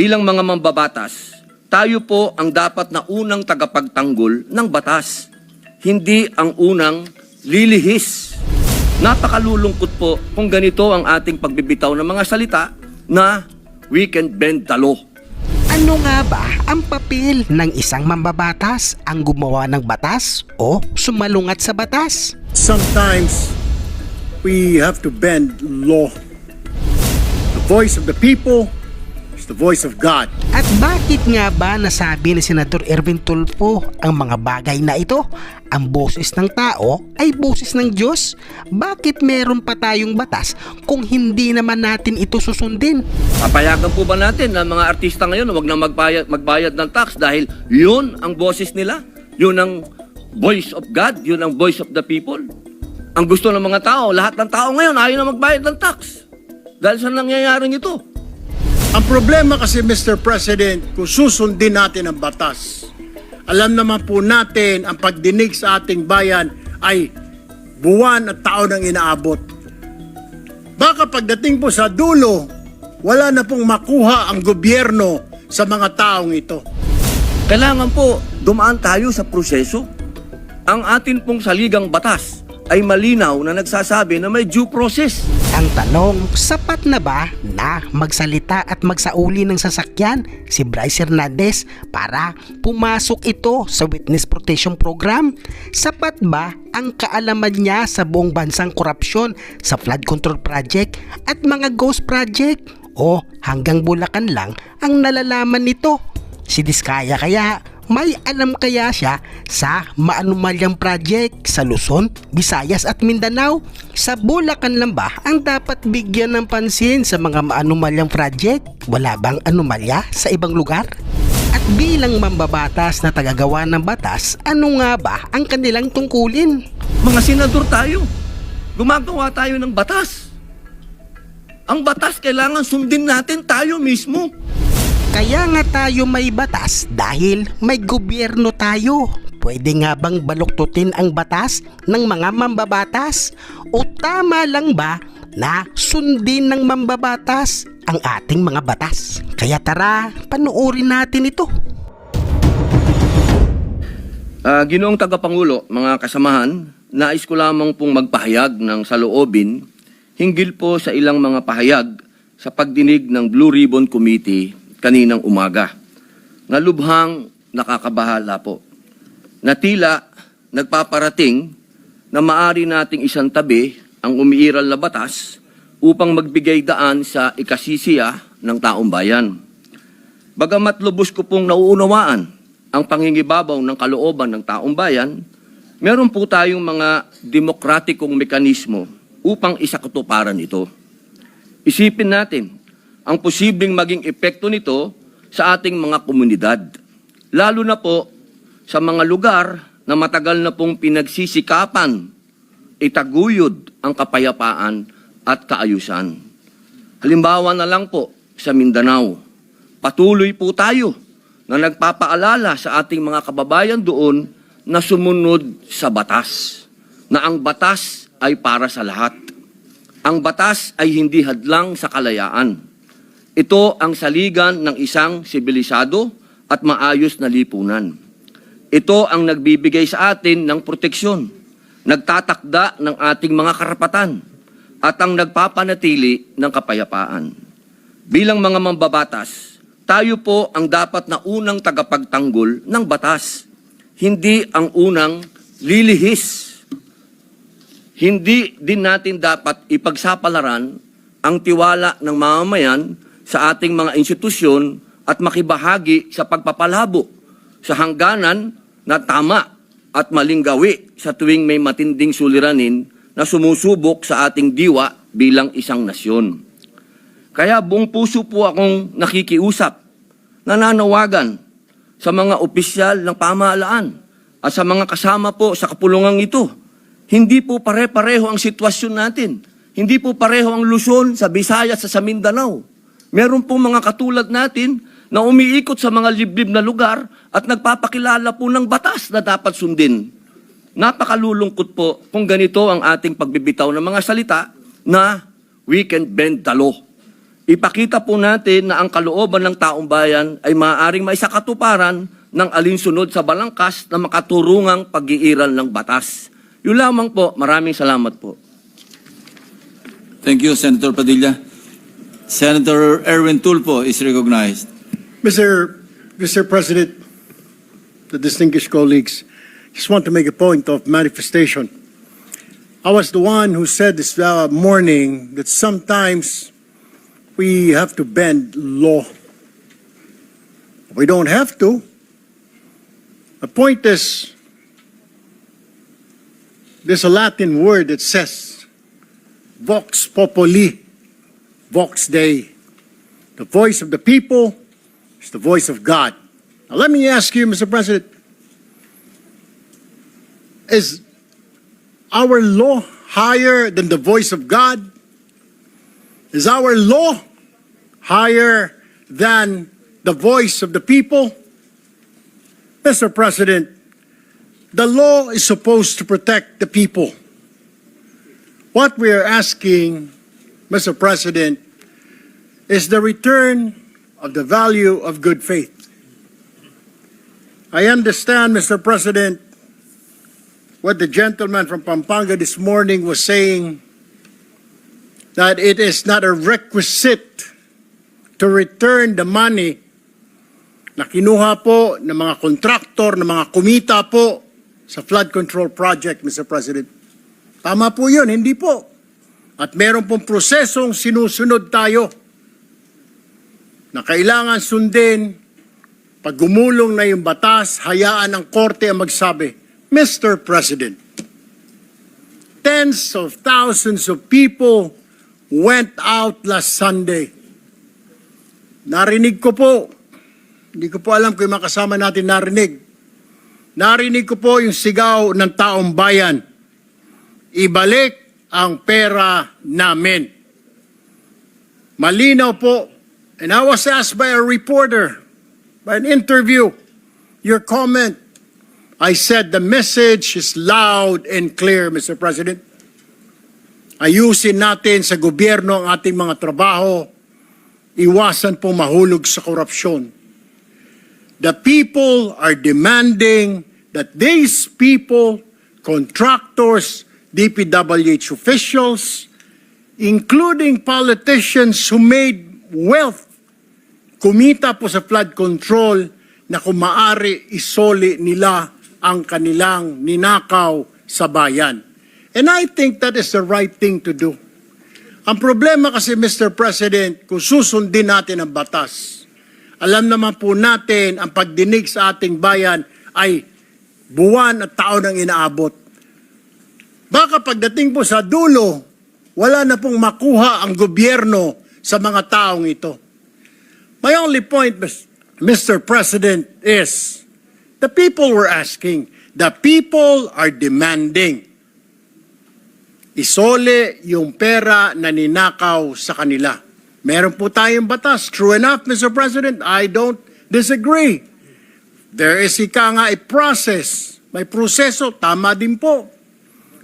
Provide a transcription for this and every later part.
Bilang mga mambabatas, tayo po ang dapat na unang tagapagtanggol ng batas, hindi ang unang lilihis. Napakalulungkot po kung ganito ang ating pagbibitaw ng mga salita na we can bend the law. Ano nga ba ang papel ng isang mambabatas? Ang gumawa ng batas o sumalungat sa batas? sometimes we have to bend law. The voice of the people the voice of God. At bakit nga ba nasabi ni Senador Erwin Tulfo ang mga bagay na ito? Ang boses ng tao ay boses ng Diyos. Bakit meron pa tayong batas kung hindi naman natin ito susundin? Papayagan po ba natin na mga artista ngayon wag na magbayad, magbayad ng tax dahil yun ang boses nila? Yun ang voice of God? Yun ang voice of the people? Ang gusto ng mga tao, lahat ng tao ngayon ayaw na magbayad ng tax. Dahil sa nangyayaring ito. Ang problema kasi, Mr. President, kung susundin natin ang batas, alam naman po natin ang pagdinig sa ating bayan ay buwan at taon ang inaabot. Baka pagdating po sa dulo, wala na pong makuha ang gobyerno sa mga taong ito. Kailangan po dumaan tayo sa proseso. Ang atin pong saligang batas ay malinaw na nagsasabi na may due process. Ang tanong, sapat na ba na magsalita at magsauli ng sasakyan si Bryce Hernandez para pumasok ito sa Witness Protection Program? Sapat ba ang kaalaman niya sa buong bansang korupsyon sa flood control project at mga ghost project? O hanggang Bulacan lang ang nalalaman nito? Si Diskaya kaya may alam kaya siya sa maanumalyang project sa Luzon, Visayas at Mindanao? Sa Bulacan lang ba ang dapat bigyan ng pansin sa mga maanumalyang project? Wala bang anomalya sa ibang lugar? At bilang mambabatas na tagagawa ng batas, ano nga ba ang kanilang tungkulin? Mga senador tayo. Gumagawa tayo ng batas. Ang batas kailangan sundin natin tayo mismo. Kaya nga tayo may batas dahil may gobyerno tayo. Pwede nga bang baluktutin ang batas ng mga mambabatas? O tama lang ba na sundin ng mambabatas ang ating mga batas? Kaya tara, panuorin natin ito. Ah, ginoong tagapangulo, mga kasamahan, nais ko lamang pong magpahayag ng saloobin hinggil po sa ilang mga pahayag sa pagdinig ng Blue Ribbon Committee kaninang umaga. Na lubhang nakakabahala po. Na tila nagpaparating na maari nating isang tabi ang umiiral na batas upang magbigay daan sa ikasisiya ng taong bayan. Bagamat lubos ko pong nauunawaan ang pangingibabaw ng kalooban ng taong bayan, meron po tayong mga demokratikong mekanismo upang isakatuparan ito. Isipin natin ang posibleng maging epekto nito sa ating mga komunidad, lalo na po sa mga lugar na matagal na pong pinagsisikapan itaguyod ang kapayapaan at kaayusan. Halimbawa na lang po sa Mindanao, patuloy po tayo na nagpapaalala sa ating mga kababayan doon na sumunod sa batas, na ang batas ay para sa lahat. Ang batas ay hindi hadlang sa kalayaan. Ito ang saligan ng isang sibilisado at maayos na lipunan. Ito ang nagbibigay sa atin ng proteksyon, nagtatakda ng ating mga karapatan, at ang nagpapanatili ng kapayapaan. Bilang mga mambabatas, tayo po ang dapat na unang tagapagtanggol ng batas, hindi ang unang lilihis. Hindi din natin dapat ipagsapalaran ang tiwala ng mamamayan sa ating mga institusyon at makibahagi sa pagpapalabo sa hangganan na tama at maling gawi sa tuwing may matinding suliranin na sumusubok sa ating diwa bilang isang nasyon. Kaya buong puso po akong nakikiusap, nananawagan sa mga opisyal ng pamahalaan at sa mga kasama po sa kapulungang ito. Hindi po pare-pareho ang sitwasyon natin. Hindi po pareho ang Luzon sa Visayas sa Mindanao. Meron po mga katulad natin na umiikot sa mga liblib na lugar at nagpapakilala po ng batas na dapat sundin. Napakalulungkot po kung ganito ang ating pagbibitaw ng mga salita na we can bend the law. ipakita po natin na ang kalooban ng taong bayan ay maaaring maisakatuparan ng alinsunod sa balangkas na makaturungang pag-iiral ng batas. Yun lamang po. Maraming salamat po. Thank you, Senator Padilla. Senator Erwin Tulfo is recognized. Mr. Mr. President, the distinguished colleagues, just want to make a point of manifestation. I was the one who said this uh, morning that sometimes we have to bend law. We don't have to. The point is, there's a Latin word that says, vox populi, vox dei. The voice of the people is the voice of God. Now, let me ask you, Mr. President, is our law higher than the voice of God? Is our law higher than the voice of the people? Mr. President, the law is supposed to protect the people. What we are asking, Mr. President, is the return of the value of good faith. I understand, Mr. President, what the gentleman from Pampanga this morning was saying, that it is not a requisite to return the money na kinuha po ng mga kontraktor, ng mga kumita po sa flood control project, Mr. President. Tama po yun, hindi po. At meron pong prosesong sinusunod tayo na kailangan sundin pag gumulong na yung batas, hayaan ang korte ang magsabi, Mr. President, tens of thousands of people went out last Sunday. Narinig ko po, hindi ko po alam kung yung kasama natin narinig. Narinig ko po yung sigaw ng taong bayan. Ibalik ang pera namin. Malinaw po. And I was asked by a reporter, by an interview, your comment. I said the message is loud and clear, Mr. President. Ayusin natin sa gobyerno ang ating mga trabaho. Iwasan po mahulog sa korupsyon. The people are demanding that these people, contractors, DPWH officials, including politicians who made wealth, kumita po sa flood control na kung maaari isoli nila ang kanilang ninakaw sa bayan. And I think that is the right thing to do. Ang problema kasi, Mr. President, kung susundin natin ang batas, alam naman po natin ang pagdinig sa ating bayan ay buwan at taon ang inaabot. Baka pagdating po sa dulo, wala na pong makuha ang gobyerno sa mga taong ito. My only point, Mr. President, is the people were asking, the people are demanding isole yung pera na ninakaw sa kanila. Meron po tayong batas. True enough, Mr. President, I don't disagree. There is ika nga a process. May proseso, tama din po.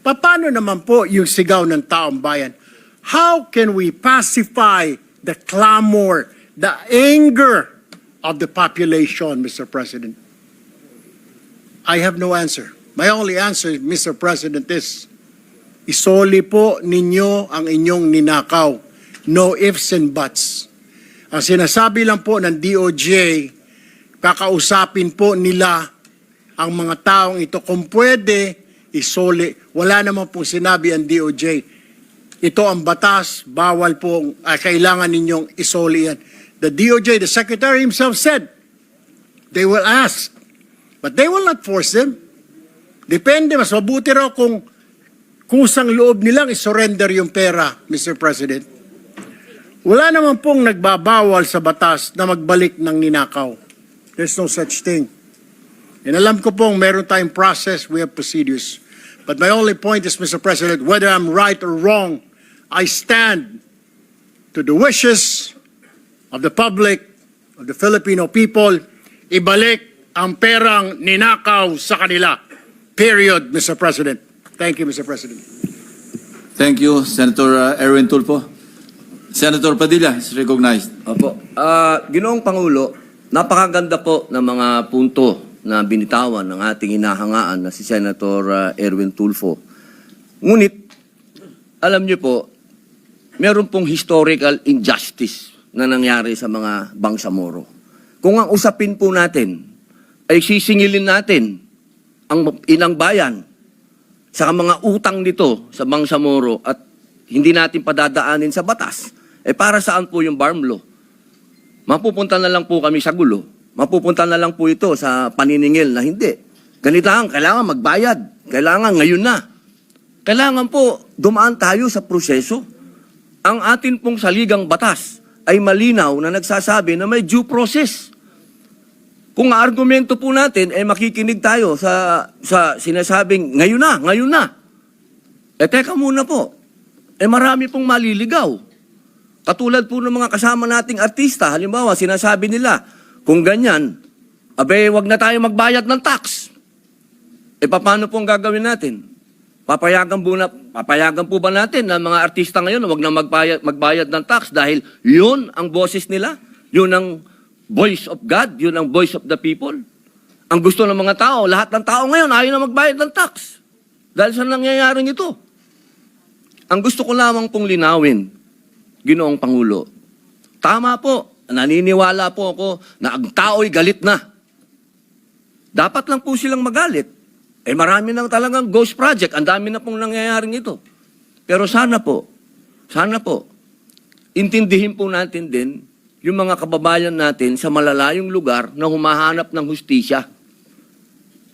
Paano naman po yung sigaw ng taong bayan? How can we pacify the clamor, the anger of the population, Mr. President? I have no answer. My only answer, Mr. President, is isoli po ninyo ang inyong ninakaw. No ifs and buts. Ang sinasabi lang po ng DOJ, kakausapin po nila ang mga taong ito kung pwede isoli. Wala naman pong sinabi ang DOJ. Ito ang batas, bawal po, ah, kailangan ninyong isoli yan. The DOJ, the Secretary himself said, they will ask, but they will not force them. Depende, mas mabuti raw kung kusang loob nilang isurrender yung pera, Mr. President. Wala naman pong nagbabawal sa batas na magbalik ng ninakaw. There's no such thing. And alam ko pong meron tayong process, we have procedures. But my only point is, Mr. President, whether I'm right or wrong, I stand to the wishes of the public, of the Filipino people, ibalik ang perang ninakaw sa kanila. Period, Mr. President. Thank you, Mr. President. Thank you, Senator uh, Erwin Tulfo. Senator Padilla is recognized. Opo. Ah, Ginoong Pangulo, napakaganda po ng mga punto na binitawan ng ating inahangaan na si Senator ah, Erwin Tulfo. Ngunit, alam niyo po, meron pong historical injustice na nangyari sa mga Bangsamoro. Kung ang usapin po natin ay sisingilin natin ang inang bayan sa mga utang nito sa Bangsamoro at hindi natin padadaanin sa batas, eh para saan po yung farm law? Mapupunta na lang po kami sa gulo. Mapupunta na lang po ito sa paniningil na hindi. Ganito lang, kailangan magbayad. Kailangan ngayon na. Kailangan po dumaan tayo sa proseso. Ang atin pong saligang batas ay malinaw na nagsasabi na may due process. Kung argumento po natin ay makikinig tayo sa sa sinasabing ngayon na, ngayon na. Eh teka muna po. Eh marami pong maliligaw. Katulad po ng mga kasama nating artista, halimbawa sinasabi nila, kung ganyan, abe wag na tayo magbayad ng tax. Eh paano po ang gagawin natin? Papayagan po, papayagan po ba natin na mga artista ngayon na wag na magbayad, magbayad ng tax dahil yun ang boses nila? Yun ang voice of God? Yun ang voice of the people? Ang gusto ng mga tao, lahat ng tao ngayon ayaw na magbayad ng tax. Dahil sa nangyayaring ito. Ang gusto ko lamang pong linawin, Ginoong Pangulo, tama po, naniniwala po ako na ang tao'y galit na. Dapat lang po silang magalit. Eh marami nang talagang ghost project. Ang dami na pong nangyayaring ito. Pero sana po, sana po, intindihin po natin din yung mga kababayan natin sa malalayong lugar na humahanap ng hustisya.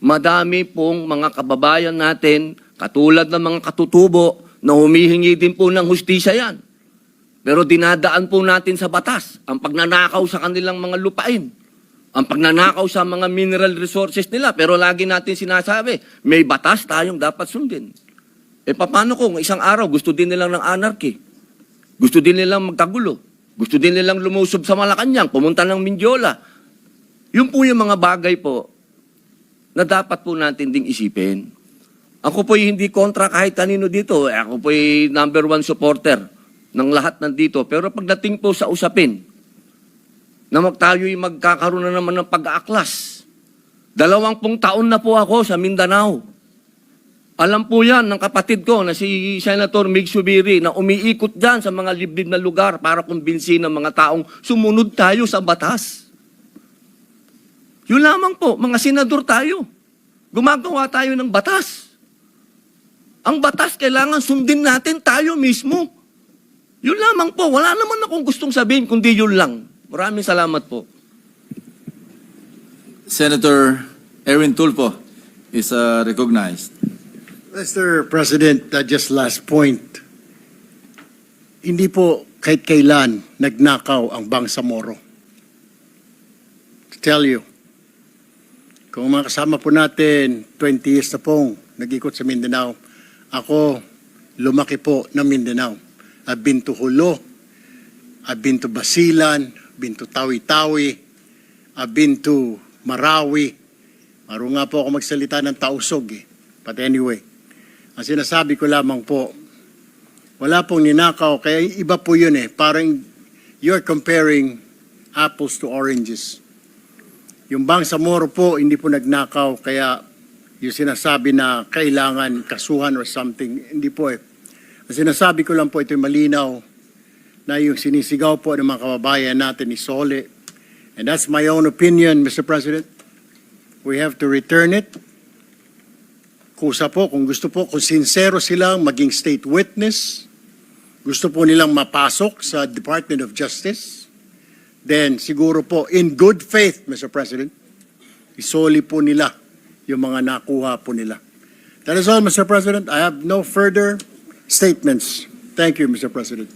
Madami pong mga kababayan natin, katulad ng mga katutubo, na humihingi din po ng hustisya yan. Pero dinadaan po natin sa batas ang pagnanakaw sa kanilang mga lupain. Ang pagnanakaw sa mga mineral resources nila. Pero lagi natin sinasabi, may batas tayong dapat sundin. E paano kung isang araw gusto din nilang ng anarchy? Gusto din nilang magkagulo? Gusto din nilang lumusob sa Malacanang, pumunta ng Mindiola? Yun po yung mga bagay po na dapat po natin ding isipin. Ako po'y hindi kontra kahit kanino dito. Ako po'y number one supporter ng lahat nandito. Pero pagdating po sa usapin, na tayo'y magkakaroon na naman ng pag-aaklas. Dalawang pong taon na po ako sa Mindanao. Alam po yan ng kapatid ko na si Senator Mig Subiri na umiikot dyan sa mga liblib na lugar para kumbinsin ng mga taong sumunod tayo sa batas. Yun lamang po, mga senador tayo. Gumagawa tayo ng batas. Ang batas kailangan sundin natin tayo mismo. Yun lamang po. Wala naman akong gustong sabihin kundi yun lang. Maraming salamat po. Senator Erwin Tulfo is uh, recognized. Mr. President, uh, just last point. Hindi po kahit kailan nagnakaw ang Bangsamoro. To tell you, kung mga kasama po natin, 20 years na pong nag-ikot sa Mindanao, ako lumaki po ng Mindanao. I've been to Hulo, I've been to Basilan, to Tawi-Tawi, I've been to Marawi. Maro nga po ako magsalita ng tausog eh. But anyway, ang sinasabi ko lamang po, wala pong ninakaw, kaya iba po yun eh. Parang you're comparing apples to oranges. Yung Bangsamoro po, hindi po nagnakaw, kaya yung sinasabi na kailangan kasuhan or something, hindi po eh. Ang sinasabi ko lang po, ito'y malinaw na yung sinisigaw po ng mga kababayan natin ni Sole. And that's my own opinion, Mr. President. We have to return it. Kusa po, kung gusto po, kung sincero silang maging state witness, gusto po nilang mapasok sa Department of Justice, then siguro po, in good faith, Mr. President, isoli po nila yung mga nakuha po nila. That is all, Mr. President. I have no further statements. Thank you, Mr. President.